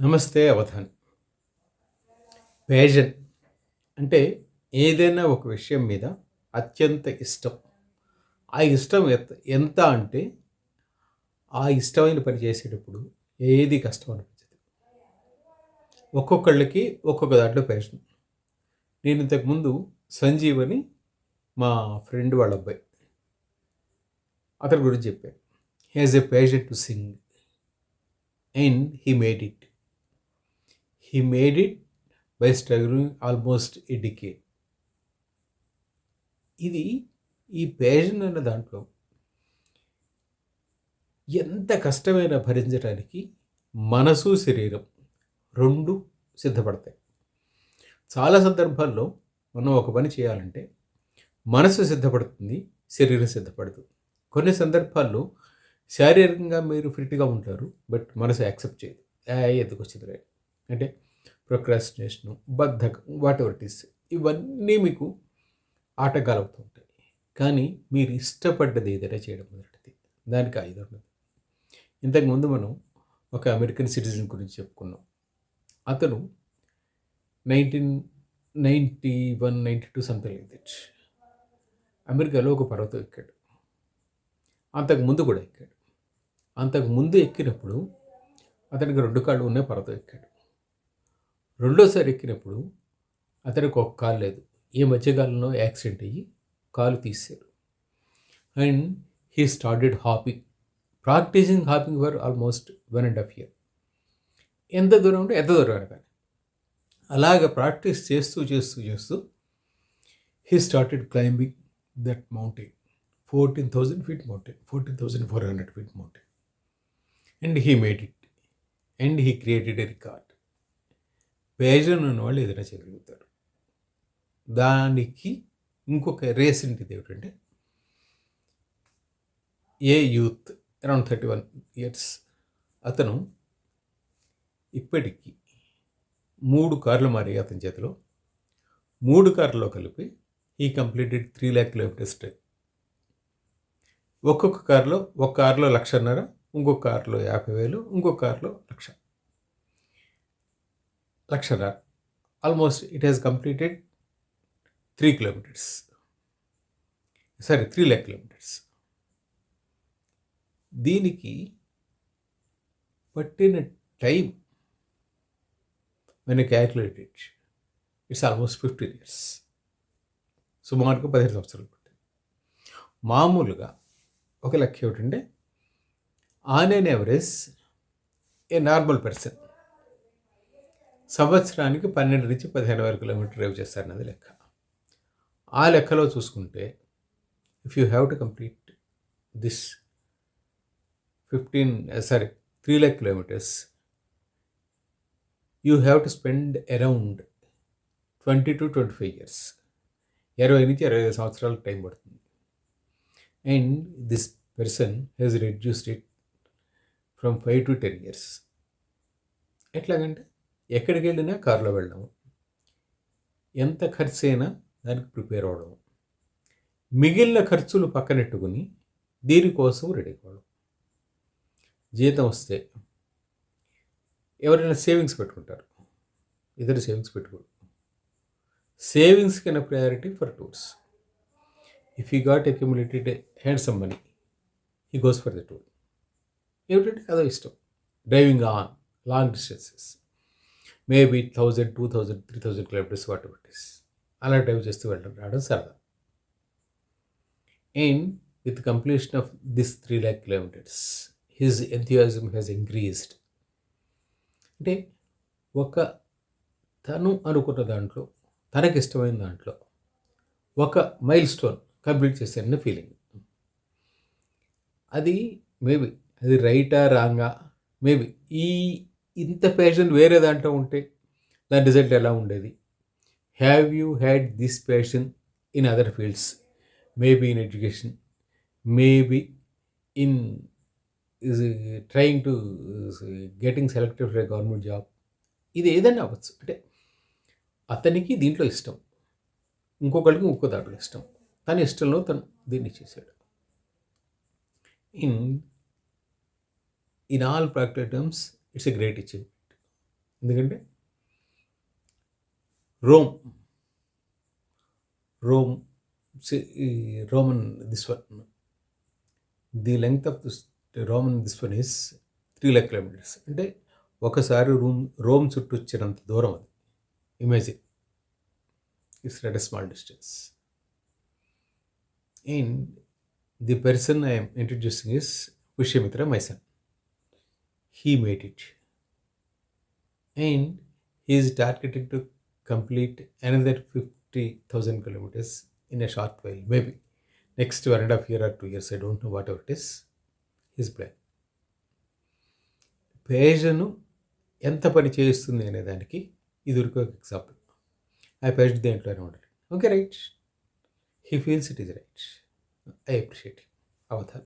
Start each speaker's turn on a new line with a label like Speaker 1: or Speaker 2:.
Speaker 1: నమస్తే అవధాన్. ప్యాషన్ అంటే ఏదైనా ఒక విషయం మీద అత్యంత ఇష్టం. ఆ ఇష్టం ఎంత ఎంత అంటే ఆ ఇష్టమైన పని చేసేటప్పుడు ఏది కష్టం అనిపించదు. ఒక్కొక్కళ్ళకి ఒక్కొక్క దాంట్లో ప్యాషన్ నేను ఇంతకుముందు సంజీవ్ అని మా ఫ్రెండ్ వాళ్ళ అబ్బాయి. అతని గురించి చెప్పాను. Has a passion to sing and he made it he made it by struggling almost a decade ఇది ఈ ప్యాషన్ అన్న దాంట్లో ఎంత కష్టమైనా భరించడానికి మనసు శరీరం రెండు సిద్ధపడతాయి. చాలా సందర్భాల్లో మనం ఒక పని చేయాలంటే మనసు సిద్ధపడుతుంది శరీరం సిద్ధపడదు. కొన్ని సందర్భాల్లో శారీరకంగా మీరు ఫిట్గా ఉంటారు బట్ మనసు యాక్సెప్ట్ చేయదు. ఎందుకు వచ్చింది రే? అంటే ప్రొక్రాస్టినేషను బద్ధకం వాట్ ఎవర్ ఇవన్నీ మీకు ఆటగాలు ఉంటాయి. కానీ మీరు ఇష్టపడ్డది ఏదైనా చేయడం మొదటిది దానికి ఐదు ఉండదు. ఇంతకుముందు మనం ఒక అమెరికన్ సిటిజన్ గురించి చెప్పుకున్నాం. అతను nineteen ninety one ninety two something like that అమెరికాలో ఒక పర్వతం ఎక్కాడు. అంతకు ముందు కూడా ఎక్కాడు. అంతకు ముందు ఎక్కినప్పుడు అతనికి రెండు కాళ్ళు ఉన్నాయి పర్వతం ఎక్కాడు. రెండోసారి ఎక్కినప్పుడు అతనికి ఒక కాలు లేదు. ఈ మధ్యకాలంలో యాక్సిడెంట్ అయ్యి కాలు తీశారు. And he started hopping practising hopping for almost one and half year. ఎంత దూరం ఉంటే ఎంత దూరం కానీ అలాగ ప్రాక్టీస్ చేస్తూ చేస్తూ చేస్తూ he started climbing that mountain. Fourteen thousand feet mountain. Fourteen thousand four hundred feet mountain. And he made it. And he created a record. Passion ఉన్న వాళ్ళు ఏదైనా చేయగలుగుతారు. దానికి ఇంకొక రేస్ ఏంటిది ఏమిటంటే a youth around thirty one years అతను ఇప్పటికీ మూడు కార్లు మారాయి అతని చేతిలో. మూడు కార్లలో కలిపి ఈ completed three lakh kilometres drive ఒక్కొక్క కారులో ఒక కారులో లక్షన్నర ఇంకొక కారులో యాభై వేలు ఇంకొక కారులో లక్ష. లక్షన్నర almost it has completed three kilometres sorry three lakh kilometres దీనికి పట్టిన time when calculated it's almost fifteen years సుమారుగా పదిహేను సంవత్సరాలు పట్టింది. మామూలుగా ఒక లెక్క ఏమిటంటే on an average a normal person సంవత్సరానికి పన్నెండు నుంచి పదిహేను వేల కిలోమీటర్ డ్రైవ్ చేస్తారన్నది లెక్క. ఆ లెక్కలో చూసుకుంటే if you have to complete this fifteen sorry three lakh kilometres you have to spend around twenty to twenty five years ఇరవై నుంచి ఇరవై ఐదు సంవత్సరాలు టైం పడుతుంది. And this person has reduced it from five to ten years ఎట్లాగంటే ఎక్కడికి వెళ్ళినా కారులో వెళ్ళడము ఎంత ఖర్చు అయినా దానికి ప్రిపేర్ అవ్వడం. మిగిలిన ఖర్చులు పక్కనెట్టుకుని దీనికోసం రెడీ కావడం జీతం వస్తే ఎవరైనా సేవింగ్స్ పెట్టుకుంటారు. ఇద్దరు సేవింగ్స్ పెట్టుకోరు. సేవింగ్స్ కింద priority for tours. If you got accumulated hand some money he goes for the tour ఏమిటంటే అదో ఇష్టం. Driving on long distances maybe thousand two thousand three thousand kilometres వాటి ఎవర్ అలా డ్రైవ్ చేస్తూ వెళ్ళడం రావడం సరదా. And with completion of this three lakh kilometres his enthusiasm has increased అంటే ఒక తను అనుకున్న దాంట్లో తనకి ఇష్టమైన దాంట్లో ఒక మైల్ స్టోన్ కంప్లీట్ చేశారన్న ఫీలింగ్ అది మేబీ అది రైటా రాంగా మేబీ ఈ ఇంత ప్యాషన్ వేరే దాంట్లో ఉంటే దాని రిజల్ట్ ఎలా ఉండేది? Have you had this passion in other fields maybe in education maybe in trying to getting selected for government job ఇది ఏదైనా అవ్వచ్చు. అంటే అతనికి దీంట్లో ఇష్టం. ఇంకొకరికి ఇంకో దాంట్లో ఇష్టం. తన ఇష్టంలో తను దీన్ని చేశాడు. In in all practical terms it's a great achievement. ఎందుకంటే Rome Rome Roman this one the length of this Roman this one is three lakh kilometres అంటే ఒకసారి రూమ్ రోమ్ చుట్టూ వచ్చినంత దూరం అది. Imagine it's red small distance and the person I'm introducing is Pushyamitra Maisan he made it and he is targeting to complete another 50,000 kilometers in a short while, maybe next one and a half year or two years. I don't know whatever it is. His plan. Passion ఎంత పని చేస్తుంది అనే దానికి ఇది ఒక example ఆ page దేంట్లోనే ఉండాలి okay right he feels it is right I appreciate Avatar